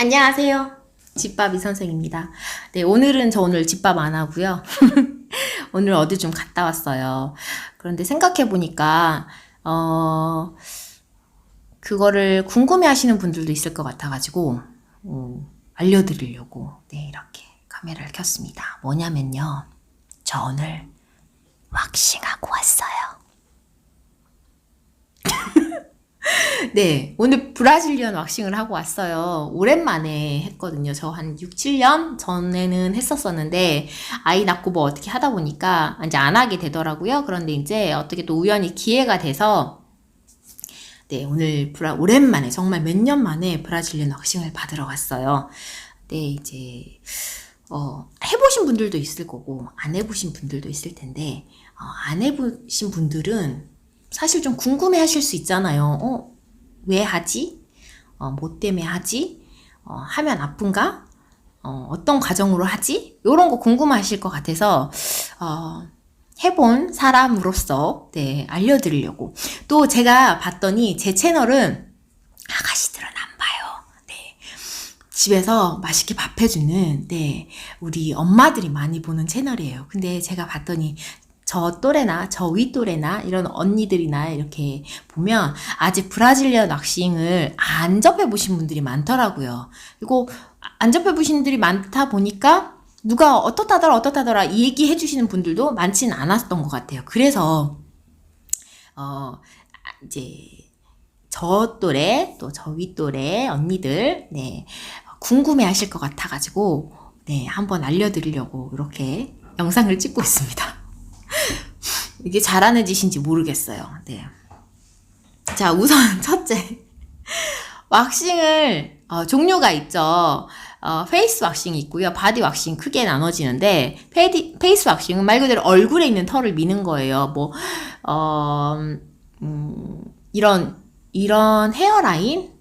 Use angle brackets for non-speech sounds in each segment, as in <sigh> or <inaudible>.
안녕하세요. 집밥 이 선생입니다. 네, 오늘은 저 오늘 집밥 안 하고요. <laughs> 오늘 어디 좀 갔다 왔어요. 그런데 생각해 보니까 어 그거를 궁금해 하시는 분들도 있을 것 같아가지고 음, 알려드리려고 네 이렇게 카메라를 켰습니다. 뭐냐면요. 저 오늘 왁싱하고 왔어요. <laughs> 네, 오늘 브라질리언 왁싱을 하고 왔어요. 오랜만에 했거든요. 저 한 6, 7년 전에는 했었었는데, 아이 낳고 뭐 어떻게 하다 보니까 이제 안 하게 되더라고요. 그런데 이제 어떻게 또 우연히 기회가 돼서, 네, 오늘 브라, 오랜만에, 정말 몇 년 만에 브라질리언 왁싱을 받으러 갔어요. 네, 이제, 어, 해보신 분들도 있을 거고, 안 해보신 분들도 있을 텐데, 어, 안 해보신 분들은 사실 좀 궁금해 하실 수 있잖아요. 어, 왜 하지? 어, 뭐 때문에 하지? 어, 하면 아픈가? 어, 어떤 과정으로 하지? 요런 거 궁금하실 것 같아서, 어, 해본 사람으로서, 네, 알려드리려고. 또 제가 봤더니 제 채널은 아가씨들은 안 봐요. 네. 집에서 맛있게 밥 해주는, 네, 우리 엄마들이 많이 보는 채널이에요. 근데 제가 봤더니 저 또래나 저 위 또래나 이런 언니들이나 이렇게 보면 아직 브라질리언 왁싱을 안 접해 보신 분들이 많더라고요. 그리고 안 접해 보신 분들이 많다 보니까 누가 어떻다더라 어떻다더라 이 얘기 해 주시는 분들도 많지는 않았던 것 같아요. 그래서 어 이제 저 또래 또 저 위 또래 언니들 네 궁금해 하실 것 같아 가지고 네 한번 알려드리려고 이렇게 영상을 찍고 있습니다. 이게 잘하는 짓인지 모르겠어요. 네. 자, 우선 <laughs> 첫째. 왁싱을, 어, 종류가 있죠. 어, 페이스 왁싱이 있고요. 바디 왁싱 크게 나눠지는데, 페이디, 페이스 왁싱은 말 그대로 얼굴에 있는 털을 미는 거예요. 뭐, 어, 음, 이런, 이런 헤어라인?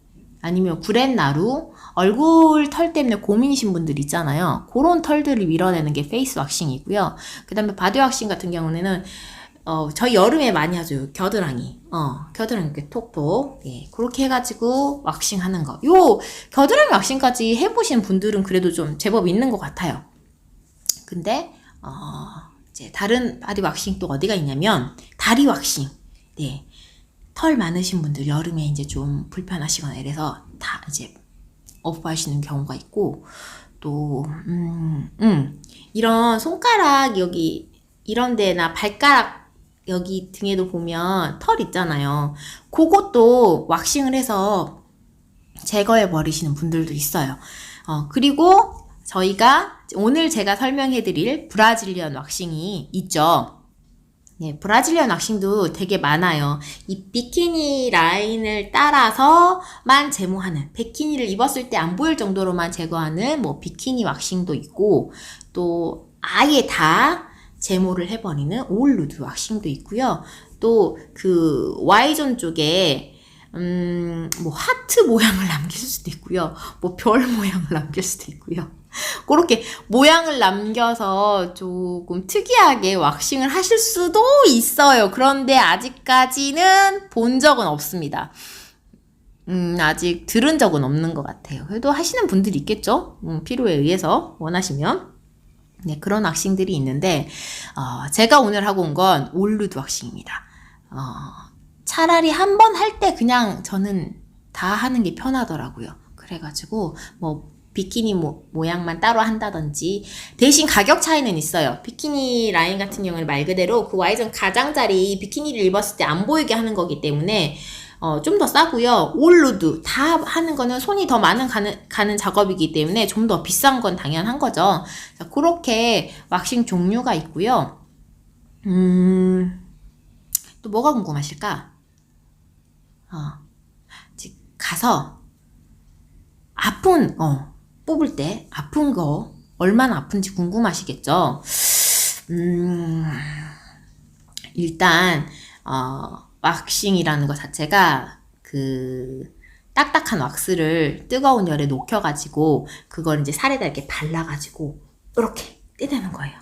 아니면 구렛나루? 얼굴 털 때문에 고민이신 분들 있잖아요. 그런 털들을 밀어내는 게 페이스 왁싱이고요. 그 다음에 바디 왁싱 같은 경우는 어, 저희 여름에 많이 하죠. 겨드랑이. 어, 겨드랑이 이렇게 톡톡. 예, 그렇게 해가지고 왁싱 하는 거. 요, 겨드랑이 왁싱까지 해보신 분들은 그래도 좀 제법 있는 것 같아요. 근데, 어, 이제 다른 바디 왁싱 또 어디가 있냐면, 다리 왁싱. 네. 털 많으신 분들 여름에 이제 좀 불편하시거나 이래서 다 이제 오프하시는 경우가 있고, 또, 음, 음, 이런 손가락 여기, 이런 데나 발가락 여기 등에도 보면 털 있잖아요. 그것도 왁싱을 해서 제거해 버리시는 분들도 있어요. 어, 그리고 저희가 오늘 제가 설명해 드릴 브라질리언 왁싱이 있죠. 네, 브라질리언 왁싱도 되게 많아요. 이 비키니 라인을 따라서만 제모하는, 비키니를 입었을 때 안 보일 정도로만 제거하는 뭐 비키니 왁싱도 있고, 또 아예 다 제모를 해버리는 올루드 왁싱도 있고요. 또 그 Y존 쪽에 음, 뭐 하트 모양을 남길 수도 있고요. 뭐 별 모양을 남길 수도 있고요. <laughs> 그렇게 모양을 남겨서 조금 특이하게 왁싱을 하실 수도 있어요. 그런데 아직까지는 본 적은 없습니다. 음, 아직 들은 적은 없는 것 같아요. 그래도 하시는 분들이 있겠죠? 음, 필요에 의해서 원하시면. 네, 그런 왁싱들이 있는데, 어, 제가 오늘 하고 온 건 올루드 왁싱입니다. 어, 차라리 한 번 할 때 그냥 저는 다 하는 게 편하더라고요. 그래가지고, 뭐, 비키니 모, 모양만 따로 한다든지, 대신 가격 차이는 있어요. 비키니 라인 같은 경우는 말 그대로 그 Y존 가장자리 비키니를 입었을 때 안 보이게 하는 거기 때문에, 어, 좀 더 싸고요. 올루드 다 하는 거는 손이 더 많은 가는, 가는 작업이기 때문에 좀 더 비싼 건 당연한 거죠. 자, 그렇게 왁싱 종류가 있고요. 음, 또 뭐가 궁금하실까? 어, 가서 아픈, 어, 뽑을 때 아픈 거 얼마나 아픈지 궁금하시겠죠? 음, 일단, 어, 왁싱이라는 것 자체가 그 딱딱한 왁스를 뜨거운 열에 녹여가지고 그걸 이제 살에다 이렇게 발라가지고 이렇게 떼내는 거예요.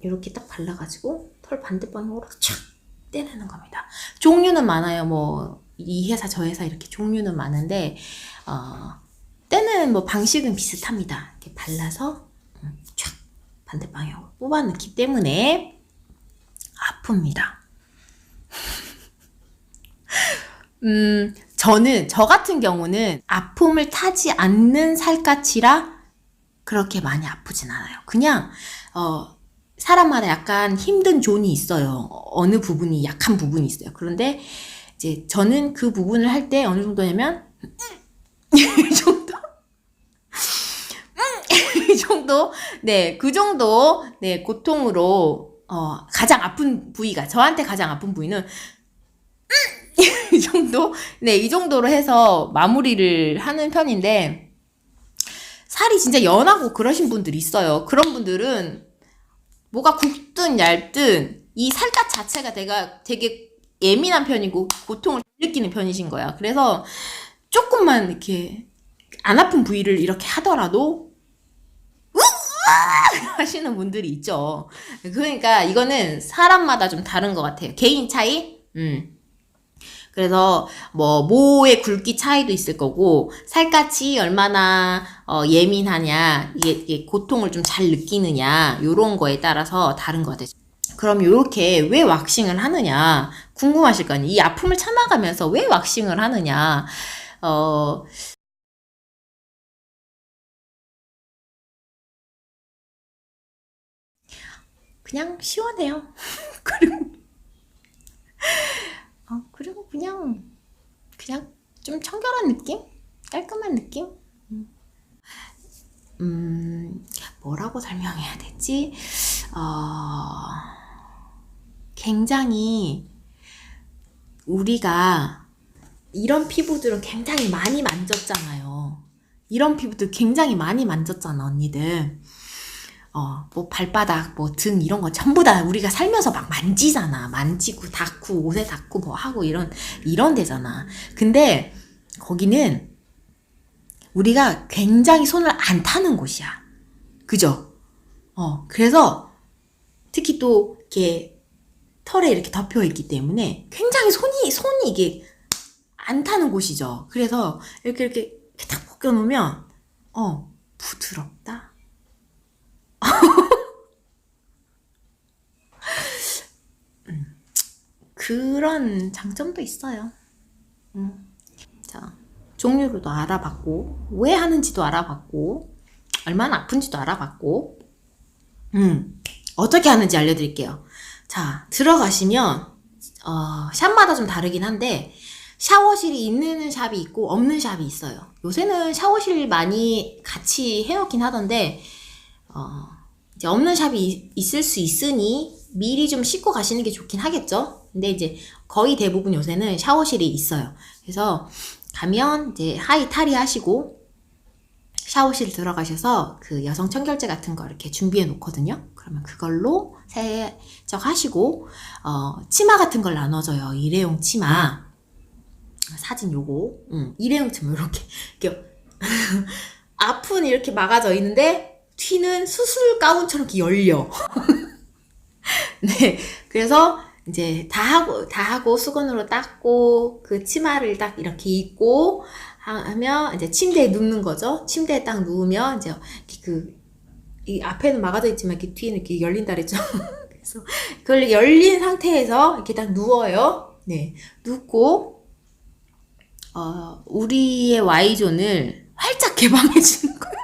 이렇게 딱 발라가지고 털 반대방향으로 촥 떼내는 겁니다. 종류는 많아요. 뭐 이 회사 저 회사 이렇게 종류는 많은데 어, 하는 뭐 방식은 비슷합니다. 이렇게 발라서 음, 촥 반대 방향으로 뽑아넣기 때문에 아픕니다. <laughs> 음, 저는 저 같은 경우는 아픔을 타지 않는 살갗이라 그렇게 많이 아프진 않아요. 그냥 어 사람마다 약간 힘든 존이 있어요. 어느 부분이 약한 부분이 있어요. 그런데 이제 저는 그 부분을 할 때 어느 정도냐면 <laughs> 이 정도 <laughs> 이 정도 네 그 정도 네 고통으로 어 가장 아픈 부위가 저한테 가장 아픈 부위는 <laughs> 이 정도 네 이 정도로 해서 마무리를 하는 편인데 살이 진짜 연하고 그러신 분들 있어요. 그런 분들은 뭐가 굵든 얇든 이 살갗 자체가 내가 되게 예민한 편이고 고통을 느끼는 편이신 거야. 그래서 조금만 이렇게 안 아픈 부위를 이렇게 하더라도! <laughs> 하시는 분들이 있죠. 그러니까 이거는 사람마다 좀 다른 것 같아요. 개인 차이? 음. 그래서 뭐 모의 굵기 차이도 있을 거고 살갗이 얼마나 어, 예민하냐 이게, 이게 고통을 좀 잘 느끼느냐 요런 거에 따라서 다른 것 같아요. 그럼 이렇게 왜 왁싱을 하느냐 궁금하실 거 아니에요. 이 아픔을 참아가면서 왜 왁싱을 하느냐 어 그냥 시원해요. <laughs> 그리고 <laughs> 어, 그리고 그냥 그냥 좀 청결한 느낌? 깔끔한 느낌? 음, 음, 뭐라고 설명해야 되지? 어, 굉장히 우리가 이런 피부들은 굉장히 많이 만졌잖아요. 이런 피부들 굉장히 많이 만졌잖아, 언니들. 어, 뭐 발바닥, 뭐 등 이런 거 전부 다 우리가 살면서 막 만지잖아. 만지고 닦고 옷에 닦고 뭐 하고 이런 이런 데잖아. 근데 거기는 우리가 굉장히 손을 안 타는 곳이야. 그죠? 어, 그래서 특히 또 이렇게 털에 이렇게 덮여 있기 때문에 굉장히 손이 손이 이게 안 타는 곳이죠. 그래서 이렇게 이렇게, 딱 벗겨 놓으면 어, 부드럽다. 그런 장점도 있어요. 음. 자, 종류로도 알아봤고, 왜 하는지도 알아봤고, 얼마나 아픈지도 알아봤고, 음, 어떻게 하는지 알려드릴게요. 자, 들어가시면, 어, 샵마다 좀 다르긴 한데, 샤워실이 있는 샵이 있고, 없는 샵이 있어요. 요새는 샤워실 많이 같이 해놓긴 하던데, 어, 이제 없는 샵이 있- 있을 수 있으니, 미리 좀 씻고 가시는 게 좋긴 하겠죠? 근데 이제 거의 대부분 요새는 샤워실이 있어요. 그래서 가면 이제 하이 탈의 하시고 샤워실 들어가셔서 그 여성 청결제 같은 거 이렇게 준비해 놓거든요. 그러면 그걸로 세척 하시고 어, 치마 같은 걸 나눠줘요. 일회용 치마. 사진 요거. 응, 일회용 치마 이렇게 이렇게 <laughs> 앞은 이렇게 막아져 있는데 뒤는 수술 가운처럼 이렇게 열려. <laughs> <laughs> 네. 그래서 이제 다 하고 다 하고 수건으로 닦고 그 치마를 딱 이렇게 입고 하- 하면 이제 침대에 눕는 거죠. 침대에 딱 누우면 이제 그 이 앞에는 막아져 있지만 이렇게 뒤에는 이렇게 열린다 그랬죠. <laughs> 그래서 그걸 열린 상태에서 이렇게 딱 누워요. 네. 눕고 어 우리의 Y존을 활짝 <laughs> 개방해 주는 거예요.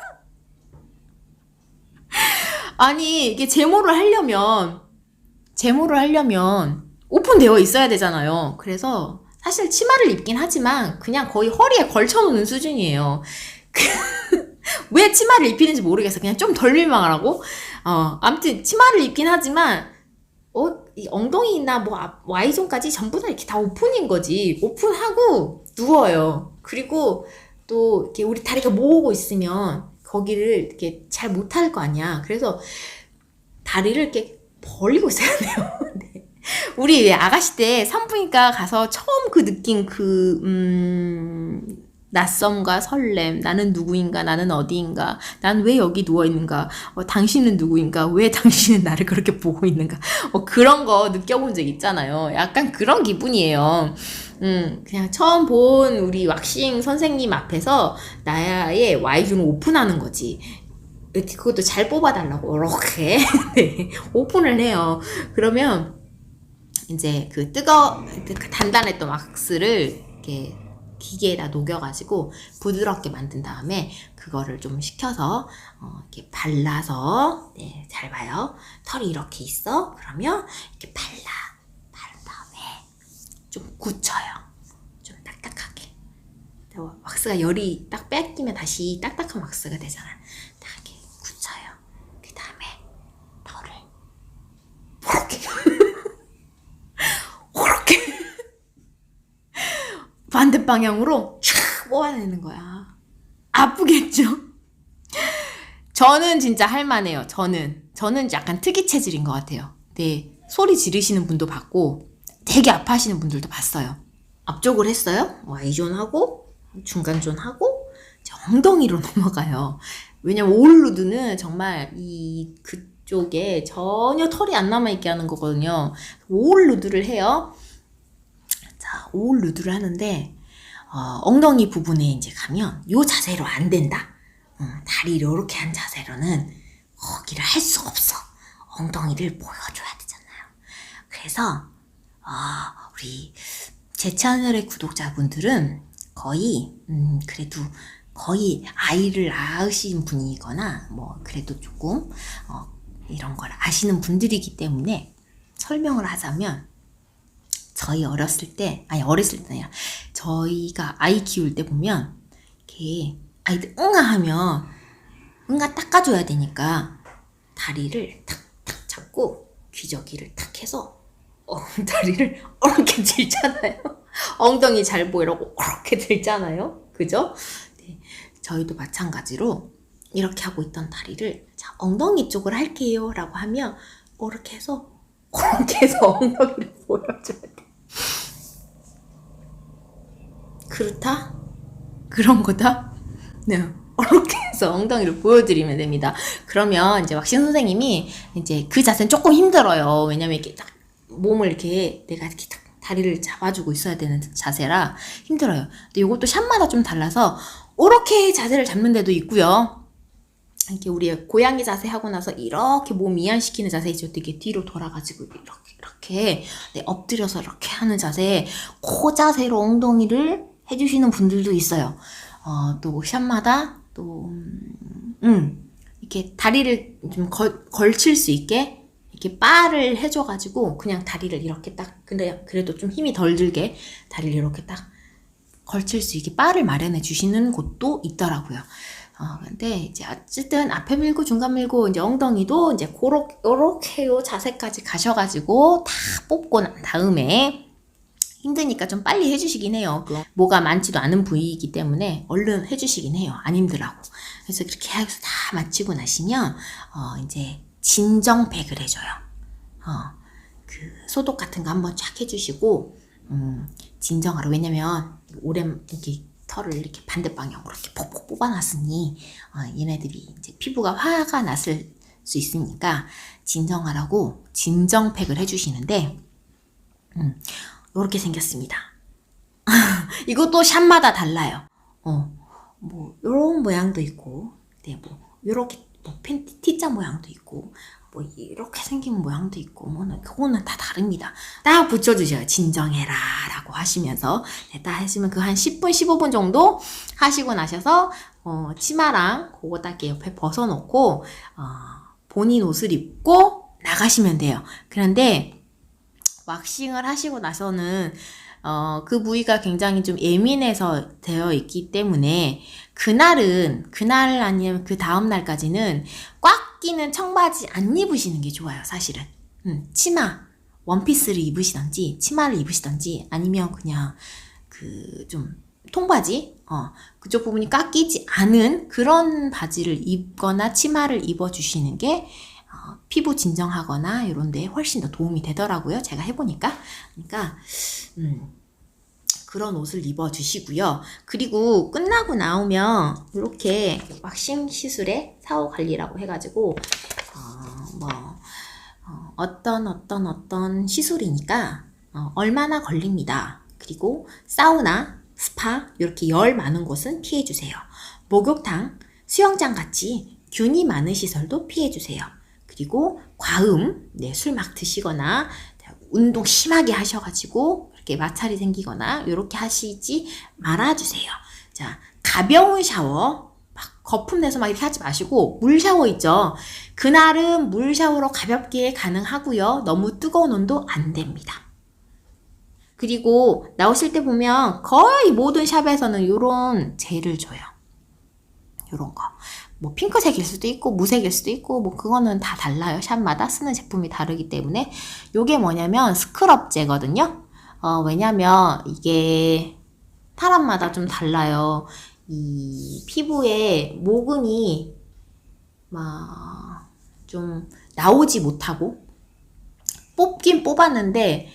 아니, 이게 제모를 하려면 제모를 하려면 오픈되어 있어야 되잖아요. 그래서 사실 치마를 입긴 하지만 그냥 거의 허리에 걸쳐놓는 수준이에요. <laughs> 왜 치마를 입히는지 모르겠어. 그냥 좀덜 민망하라고. 어, 아무튼 치마를 입긴 하지만 어, 이 엉덩이나 뭐 앞- Y존까지 전부 다 이렇게 다 오픈인 거지. 오픈하고 누워요. 그리고 또 이렇게 우리 다리가 모으고 있으면 거기를 이렇게 잘 못할 거 아니야. 그래서 다리를 이렇게 벌리고 있어야 돼요. <laughs> 네. 우리 왜 아가씨 때 산부인과 가서 처음 그 느낀 그, 음, 낯섦과 설렘, 나는 누구인가, 나는 어디인가, 난 왜 여기 누워있는가, 어, 당신은 누구인가, 왜 <laughs> 당신은 나를 그렇게 보고 있는가, 어, 그런 거 느껴본 적 있잖아요. 약간 그런 기분이에요. 음, 그냥 처음 본 우리 왁싱 선생님 앞에서 나의 Y존을 오픈하는 거지. 그것도 잘 뽑아달라고, 이렇게. <laughs> 네, 오픈을 해요. 그러면, 이제 그 뜨거, 그 단단했던 왁스를 이렇게 기계에다 녹여가지고 부드럽게 만든 다음에 그거를 좀 식혀서 어, 이렇게 발라서 네, 잘 봐요. 털이 이렇게 있어. 그러면 이렇게 발라 바른 다음에 좀 굳혀요. 좀 딱딱하게. 왁스가 열이 딱 뺏기면 다시 딱딱한 왁스가 되잖아. 딱 이렇게 굳혀요. 그 다음에 털을 이렇게 이렇게 반대 방향으로 촥 뽑아내는 거야. 아프겠죠? 저는 진짜 할만해요. 저는. 저는 약간 특이 체질인 것 같아요. 네. 소리 지르시는 분도 봤고, 되게 아파하시는 분들도 봤어요. 앞쪽을 했어요. Y존 하고, 중간존 하고, 이제 엉덩이로 <laughs> 넘어가요. 왜냐면 오울루드는 정말 이 그쪽에 전혀 털이 안 남아있게 하는 거거든요. 오울루드를 해요. 자, 오울루드를 하는데, 어, 엉덩이 부분에 이제 가면 요 자세로 안 된다. 어, 다리를 이렇게 한 자세로는 거기를 할 수 없어. 엉덩이를 보여줘야 되잖아요. 그래서 어, 우리 제 채널의 구독자분들은 거의 음, 그래도 거의 아이를 낳으신 분이거나 뭐 그래도 조금 어, 이런 걸 아시는 분들이기 때문에 설명을 하자면 저희 어렸을 때, 아니 어렸을 때 아니라 저희가 아이 키울 때 보면 이렇게 아이들 응아 하면 응아 닦아줘야 되니까 다리를 탁탁 잡고 귀저귀를 탁 해서 어, <laughs> 다리를 이렇게 들잖아요. <laughs> 엉덩이 잘 보이라고 이렇게 들잖아요. 그죠? 네, 저희도 마찬가지로 이렇게 하고 있던 다리를 자 엉덩이 쪽을 할게요 라고 하면 이렇게 해서 <laughs> 이렇게 해서 엉덩이를 보여줘야 돼. 그렇다? 그런 거다? 네. 이렇게 해서 엉덩이를 보여드리면 됩니다. 그러면 이제 왁신 선생님이 이제 그 자세는 조금 힘들어요. 왜냐면 이렇게 딱 몸을 이렇게 내가 이렇게 딱 다리를 잡아주고 있어야 되는 자세라 힘들어요. 근데 이것도 샵마다 좀 달라서 이렇게 자세를 잡는 데도 있고요. 이렇게 우리 고양이 자세 하고 나서 이렇게 몸 이완시키는 자세 있죠. 되게 뒤로 돌아가지고 이렇게 이렇게 네, 엎드려서 이렇게 하는 자세, 그 자세로 엉덩이를 해주시는 분들도 있어요. 어, 또 샵마다 또 음, 음, 이렇게 다리를 좀 걸, 걸칠 수 있게 이렇게 바를 해줘가지고 그냥 다리를 이렇게 딱 근데 그래도 좀 힘이 덜 들게 다리를 이렇게 딱 걸칠 수 있게 바를 마련해 주시는 곳도 있더라고요. 어, 근데 이제 어쨌든 앞에 밀고 중간 밀고 이제 엉덩이도 이제 고렇게 요렇게 요 자세까지 가셔가지고 다 뽑고 난 다음에 힘드니까 좀 빨리 해주시긴 해요. 그 뭐가 많지도 않은 부위이기 때문에 얼른 해주시긴 해요. 안 힘들라고. 그래서 그렇게 해서 다 마치고 나시면 어 이제 진정팩을 해줘요. 어 그 소독 같은 거 한번 쫙 해주시고 음 진정하러 왜냐면 오래 이렇게 털을 이렇게 반대 방향으로 이렇게 폭폭 뽑아놨으니 어, 얘네들이 이제 피부가 화가 났을 수 있으니까 진정하라고 진정팩을 해주시는데 음, 이렇게 생겼습니다. <laughs> 이것도 샵마다 달라요. 어, 뭐 이런 모양도 있고, 네, 뭐 이렇게 뭐 팬티 T자 모양도 있고, 뭐 이렇게 생긴 모양도 있고, 뭐는 그거는 다 다릅니다. 딱 붙여주셔요. 진정해라 라고 하시면서 네, 딱 하시면 그 한 10분, 15분 정도 하시고 나셔서 어, 치마랑 그거 딱 옆에 벗어놓고 어, 본인 옷을 입고 나가시면 돼요. 그런데 왁싱을 하시고 나서는 어, 그 부위가 굉장히 좀 예민해서 되어 있기 때문에 그날은 그날 아니면 그 다음 날까지는 꽉 끼는 청바지 안 입으시는 게 좋아요, 사실은. 음, 치마 원피스를 입으시던지 치마를 입으시던지 아니면 그냥 그 좀 통바지 어, 그쪽 부분이 꽉 끼지 않은 그런 바지를 입거나 치마를 입어 주시는 게 어, 피부 진정하거나 이런 데 훨씬 더 도움이 되더라고요. 제가 해보니까. 그러니까, 음, 그런 옷을 입어 주시고요. 그리고 끝나고 나오면 이렇게 왁싱 시술에 사후 관리라고 해가지고, 어, 뭐, 어, 어떤 어떤 어떤 시술이니까, 어, 얼마나 걸립니다. 그리고 사우나, 스파 이렇게 열 많은 곳은 피해 주세요. 목욕탕, 수영장 같이 균이 많은 시설도 피해 주세요. 그리고 과음, 네, 술 막 드시거나 운동 심하게 하셔가지고 이렇게 마찰이 생기거나 이렇게 하시지 말아주세요. 자, 가벼운 샤워, 막 거품 내서 막 이렇게 하지 마시고 물 샤워 있죠. 그날은 물 샤워로 가볍게 가능하고요. 너무 뜨거운 온도 안 됩니다. 그리고 나오실 때 보면 거의 모든 샵에서는 이런 젤을 줘요. 요런 거. 뭐 핑크색일 수도 있고 무색일 수도 있고 뭐 그거는 다 달라요. 샵마다 쓰는 제품이 다르기 때문에 요게 뭐냐면 스크럽제거든요. 어, 왜냐면 이게 사람마다 좀 달라요. 이 피부에 모근이 막 좀 나오지 못하고 뽑긴 뽑았는데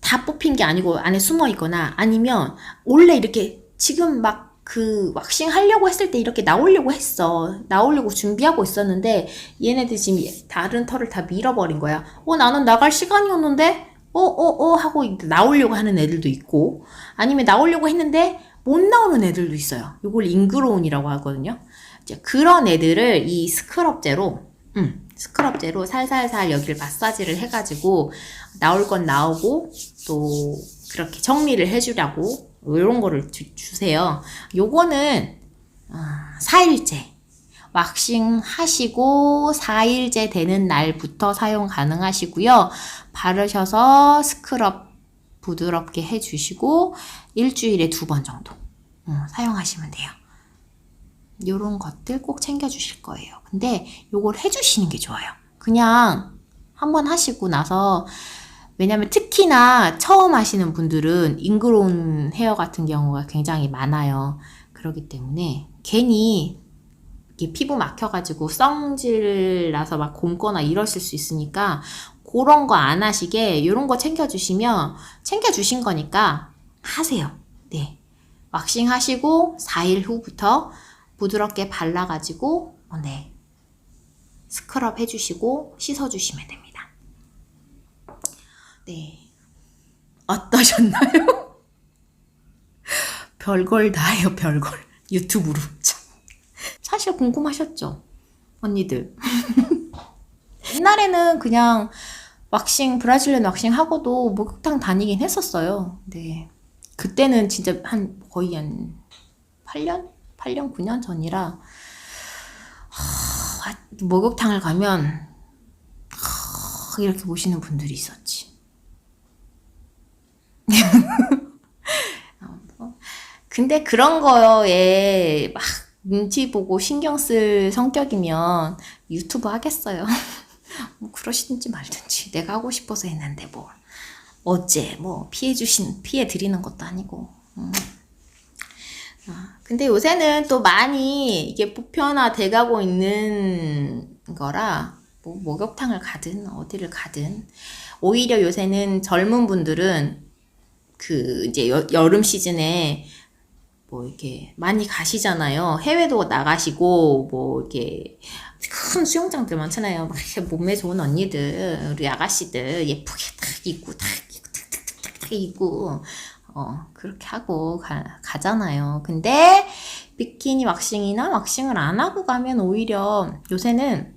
다 뽑힌 게 아니고 안에 숨어 있거나 아니면 원래 이렇게 지금 막 그 왁싱 하려고 했을 때 이렇게 나오려고 했어. 나오려고 준비하고 있었는데 얘네들 지금 다른 털을 다 밀어버린 거야. 어, 나는 나갈 시간이었는데? 어, 어, 어 하고 나오려고 하는 애들도 있고 아니면 나오려고 했는데 못 나오는 애들도 있어요. 이걸 잉그로운이라고 하거든요. 이제 그런 애들을 이 스크럽제로 음, 스크럽제로 살살살 여기를 마사지를 해가지고 나올 건 나오고 또 그렇게 정리를 해주려고 이런 거를 주, 세요 요거는 어, 4일째 왁싱 하시고 4일째 되는 날부터 사용 가능하시고요. 바르셔서 스크럽 부드럽게 해주시고 일주일에 두 번 정도 어, 사용하시면 돼요. 요런 것들 꼭 챙겨주실 거예요. 근데 요걸 해주시는 게 좋아요. 그냥 한번 하시고 나서 왜냐면 특히나 처음 하시는 분들은 잉그로운 헤어 같은 경우가 굉장히 많아요. 그렇기 때문에 괜히 피부 막혀가지고 성질 나서 막 곰거나 이러실 수 있으니까 그런 거 안 하시게 이런 거 챙겨주시면 챙겨주신 거니까 하세요. 네. 왁싱 하시고 4일 후부터 부드럽게 발라가지고 어, 네. 스크럽 해주시고 씻어주시면 됩니다. 네. 어떠셨나요? <laughs> 별걸 다 해요, 별걸. 유튜브로. <laughs> 참. 사실 궁금하셨죠? 언니들. <laughs> 옛날에는 그냥 왁싱, 브라질리안 왁싱 하고도 목욕탕 다니긴 했었어요. 네. 그때는 진짜 한 거의 한 8년? 8년, 9년 전이라 하, 목욕탕을 가면 하, 이렇게 보시는 분들이 있었지. <laughs> 근데 그런 거에 막 눈치 보고 신경 쓸 성격이면 유튜브 하겠어요. <laughs> 뭐 그러시든지 말든지 내가 하고 싶어서 했는데 뭐 어째 뭐 피해 주신 피해 드리는 것도 아니고. 음. 아, 근데 요새는 또 많이 이게 보편화 돼가고 있는 거라 뭐 목욕탕을 가든 어디를 가든 오히려 요새는 젊은 분들은 그 이제 여, 여름 시즌에 뭐 이렇게 많이 가시잖아요. 해외도 나가시고 뭐 이렇게 큰 수영장들 많잖아요. 막 몸매 좋은 언니들, 우리 아가씨들 예쁘게 탁 입고 탁 입고 탁탁탁탁 입고 어 그렇게 하고 가, 가잖아요. 근데 비키니 왁싱이나 왁싱을 안 하고 가면 오히려 요새는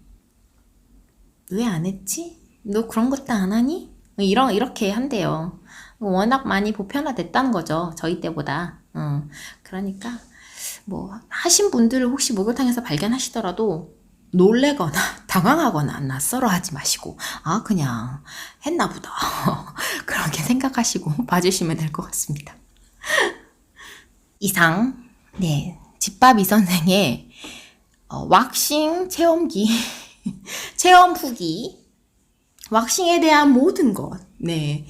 왜 안 했지? 너 그런 것도 안 하니? 이런 이렇게 한대요. 워낙 많이 보편화됐다는 거죠. 저희 때보다. 어, 그러니까 뭐 하신 분들을 혹시 목욕탕에서 발견하시더라도 놀래거나 <laughs> 당황하거나 낯설어 하지 마시고 아 그냥 했나 보다 <laughs> 그렇게 생각하시고 <laughs> 봐주시면 될 것 같습니다. 이상 네 집밥 이 선생의 어, 왁싱 체험기 체험 후기 왁싱에 대한 모든 것 네.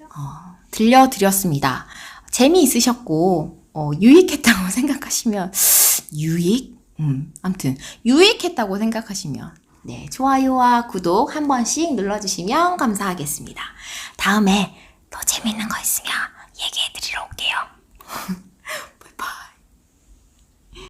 어, 들려드렸습니다. 재미있으셨고, 어, 유익했다고 <laughs> 생각하시면, 유익? 음, 아무튼, 유익했다고 생각하시면, 네, 좋아요와 구독 한 번씩 눌러주시면 감사하겠습니다. 다음에 더 재밌는 거 있으면 얘기해 드리러 올게요. <laughs>